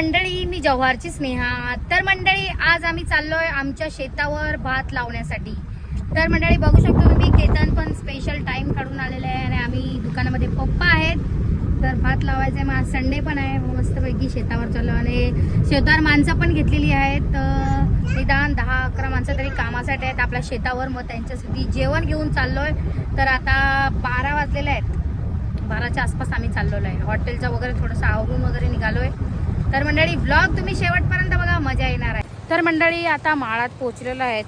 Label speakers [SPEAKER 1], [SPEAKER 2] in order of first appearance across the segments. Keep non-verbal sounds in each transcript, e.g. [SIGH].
[SPEAKER 1] मंडळी मी जव्हारची स्नेहा. तर मंडळी आज आम्ही चाललोय आमच्या शेतावर भात लावण्यासाठी. तर मंडळी बघू शकतो तुम्ही केतन पण स्पेशल टाइम काढून आलेले आहे आणि आम्ही दुकानामध्ये पप्पा आहेत. तर भात लावायचं आहे मग संडे पण आहे. मस्तपैकी शेतावर चाललो आणि शेतावर माणसं पण घेतलेली आहेत. तर निदान दहा अकरा माणसं तरी कामासाठी आहेत आपल्या शेतावर. मग त्यांच्यासाठी जेवण घेऊन चाललोय. तर आता बारा वाजलेले आहेत. बाराच्या आसपास आम्ही चाललेलो आहे हॉटेलचं वगैरे थोडंसं आवरून वगैरे निघालोय. तर मंडळी ब्लॉग तुम्ही शेवटपर्यंत बघा मजा येणार आहे. तर मंडळी आता माळात पोहोचलेलो आहेत.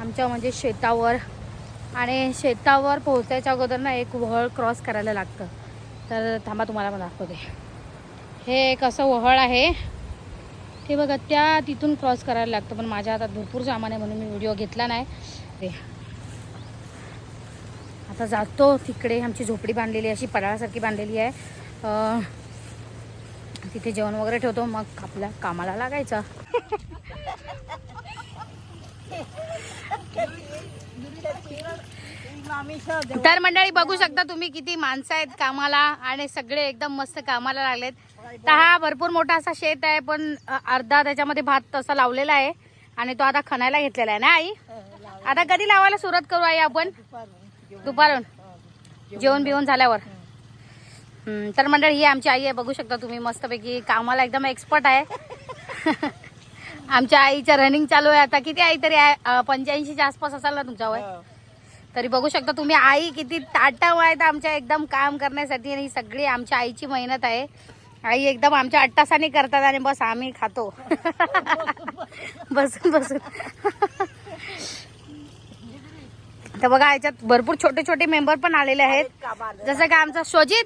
[SPEAKER 1] आमच्या म्हणजे शेतावर. आणि शेतावर पोहोचायच्या अगोदर ना एक वहळ क्रॉस करायला लागतं. तर थांबा तुम्हाला मला दाखवते. हे एक असं वहळ आहे. ते बघा त्या तिथून क्रॉस करायला लागतं. पण माझ्या हातात भरपूर सामान आहे म्हणून मी व्हिडिओ घेतला नाही. ते आता जातो तिकडे. आमची झोपडी बांधलेली अशी पडाळासारखी बांधलेली आहे. तिथे जेवण वगैरे ठेवतो मग आपल्या कामाला लागायचं. तर मंडळी बघू शकता तुम्ही किती माणसं आहेत कामाला आणि सगळे एकदम मस्त कामाला लागलेत. तर हा भरपूर मोठा असा शेत आहे पण अर्धा त्याच्यामध्ये भात तसा लावलेला आहे आणि तो आता खणायला घेतलेला आहे ना आई? आता कधी लावायला सुरुवात करू आई आपण? दुपारून. जेवण बिवण झाल्यावर. तर मंडळी ही आमची आई आहे बघू शकता तुम्ही मस्तपैकी कामाला एकदम एक्सपर्ट आहे. [LAUGHS] आमच्या आईच्या रनिंग चालू आहे आता. किती आई तरी आहे? पंच्याऐंशीच्या आसपास असाल ना तुमच्या वय तरी बघू शकता तुम्ही आई किती ताटाव आहेत आमच्या एकदम काम करण्यासाठी आणि ही सगळी आमच्या आईची मेहनत आहे. आई एकदम आमच्या अट्टासाने करतात आणि बस आम्ही खातो. [LAUGHS] बसून बसून. तर बघा याच्यात भरपूर छोटे छोटे मेंबर पण आलेले आहेत. जसं का आमचा शोजित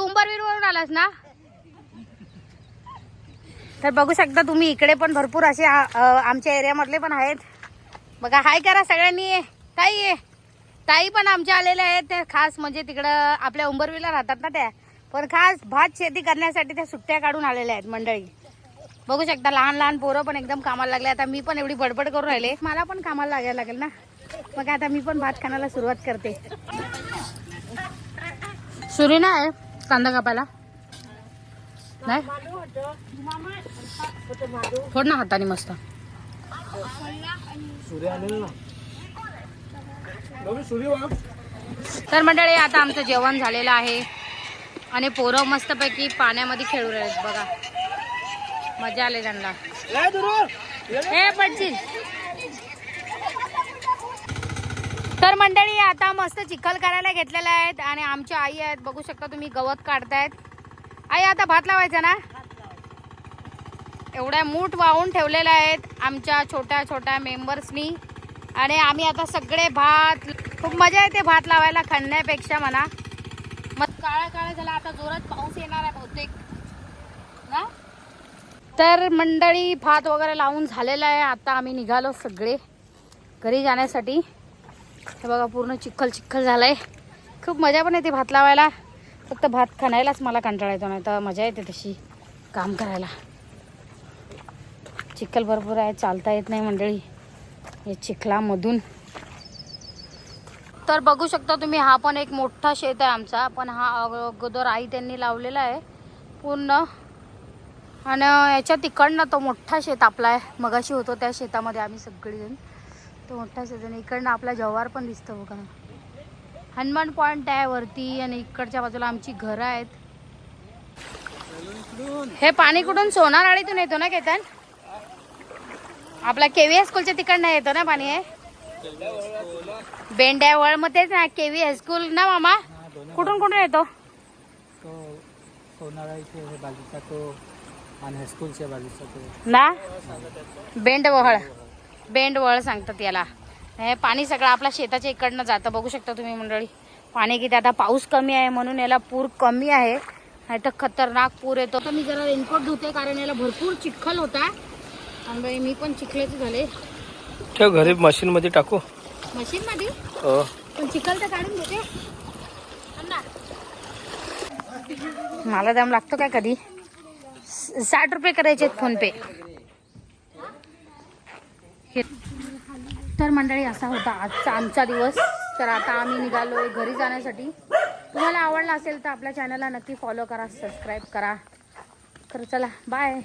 [SPEAKER 1] तू वरून आलास ना? तर बघू शकता तुम्ही इकडे पण भरपूर असे आमच्या एरियामधले पण आहेत. बघा हाय करा सगळ्यांनी. ताई आहे ताई पण आमच्या आलेल्या आहेत. त्या खास म्हणजे तिकडं आपल्या उंबरवीला राहतात ना त्या. पण खास भात शेती करण्यासाठी त्या सुट्ट्या काढून आलेल्या आहेत मंडळी. बघू शकता लहान लहान पोरं पण एकदम कामाला लागले. आता मी पण एवढी बडबड करून राहिले. मला पण कामाला लागायला लागेल ना. मग आता मी पण भात खाण्याला सुरुवात करते. सुरी आहे. कांदा कापायला? नाही? फोड ना हाताने मस्त. तर मंडळी आता आमचं जेवण झालेलं आहे. आणि पोरं मस्तपैकी पाण्यामध्ये खेळू राहिलेत बघा. मजा आली त्यांना. हे पडशील तर मंडळी आता मस्त चिखल करायला घेतलेल्या आहेत आणि आमच्या आई आहेत. बघू शकता तुम्ही गवत काढतायत. आई आता भात लावायचा ना? एवढ्या मूठ वाहून ठेवलेल्या आहेत आमच्या छोट्या छोट्या मेंबर्सनी आणि आम्ही आता सगळे भात खूप मजा येते भात लावायला खणण्यापेक्षा म्हणा. मग काळा काळा झाला आता जोरात पाऊस येणार आहे बहुतेक. ना? तर मंडळी भात वगैरे लावून झालेला आहे. आता आम्ही निघालो सगळे घरी जाण्यासाठी. हे बघा पूर्ण चिखल चिखल झालाय. खूप मजा पण येते भात लावायला. फक्त भात खणायलाच मला कंटाळा येतो नाही तर मजा येते तशी काम करायला. चिखल भरपूर आहे चालता येत नाही मंडळी. हे चिखलामधून. तर बघू शकता तुम्ही हा पण एक मोठा शेत आहे आमचा पण हा अगोदर आई त्यांनी लावलेला आहे पूर्ण. आणि याच्या तिकडनं तो मोठा शेत आपला आहे. मगाशी होतो त्या शेतामध्ये आम्ही सगळीजण. तो मोठा आणि इकडनं आपला जव्हार पण दिसतो बघा. हनुमान पॉईंट आहे वरती आणि इकडच्या बाजूला आमची घरं आहेत. हे पाणी कुठून? सोनार आळीतून येतो ना केतन? आपला केव्ही हायस्कूलच्या तिकडनं येतो ना पाणी आहे बेंड्यावळ मग तेच ना केव्ही हायस्कूल ना मामा? कुठून कुठून येतो?
[SPEAKER 2] तो सोनारा इथे
[SPEAKER 1] बेंडवळ सांगतात याला. हे पाणी सगळं आपल्या शेताच्या इकडनं जातं. बघू शकता तुम्ही मंडळी. पाणी किती आता पाऊस कमी आहे म्हणून याला पूर कमी आहे. नाही तर खतरनाक पूर येतो. तर मी जरा रेनकोट धुते कारण याला भरपूर चिखल होता. आणि मी पण चिखल्याचे झाले.
[SPEAKER 2] ठेव घरी मशीन मध्ये टाकू.
[SPEAKER 1] मशीन मध्ये?
[SPEAKER 2] हो.
[SPEAKER 1] पण चिखल तर काढून घेते. मला दम लागतो काय कधी? साठ रुपये करायचे फोन पे हे- तर मंडळी असा होता आजचा आमचा दिवस. तर आता आम्ही निघालोय घरी जाण्यासाठी. तुम्हाला आवडला असेल तर आपल्या चॅनलला नक्की फॉलो करा सबस्क्राईब करा. तर चला बाय